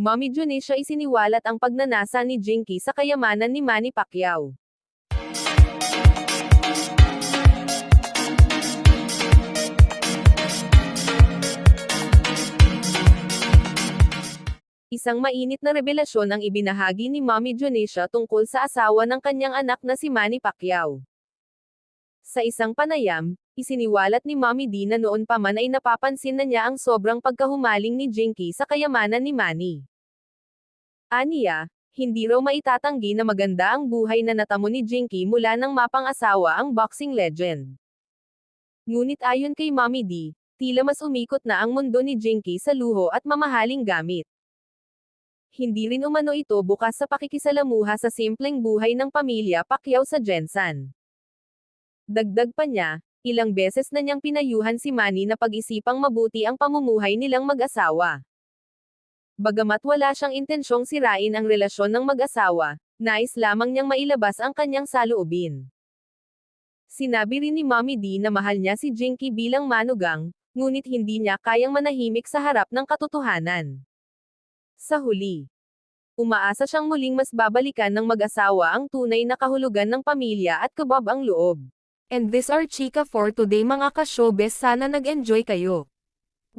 Mommy Junisha isiniwalat ang pagnanasa ni Jinky sa kayamanan ni Manny Pacquiao. Isang mainit na revelasyon ang ibinahagi ni Mommy Junisha tungkol sa asawa ng kanyang anak na si Manny Pacquiao. Sa isang panayam, isiniwalat ni Mommy D na noon pa man ay napapansin na niya ang sobrang pagkahumaling ni Jinky sa kayamanan ni Manny. Aniya, hindi raw maitatanggi na maganda ang buhay na natamo ni Jinky mula nang mapang-asawa ang boxing legend. Ngunit ayon kay Mommy D, tila mas umikot na ang mundo ni Jinky sa luho at mamahaling gamit. Hindi rin umano ito bukas sa pakikisalamuha sa simpleng buhay ng pamilya Pacquiao sa Jensan. Dagdag pa niya, ilang beses na niyang pinayuhan si Manny na pag-isipang mabuti ang pamumuhay nilang mag-asawa. Bagamat wala siyang intensyong sirain ang relasyon ng mag-asawa, nais lamang niyang mailabas ang kanyang saloobin. Sinabi rin ni Mommy D na mahal niya si Jinky bilang manugang, ngunit hindi niya kayang manahimik sa harap ng katotohanan. Sa huli, umaasa siyang muling mas babalikan ng mag-asawa ang tunay na kahulugan ng pamilya at kabab ang loob. And this are Chika for today mga ka-showbiz sana nag-enjoy kayo.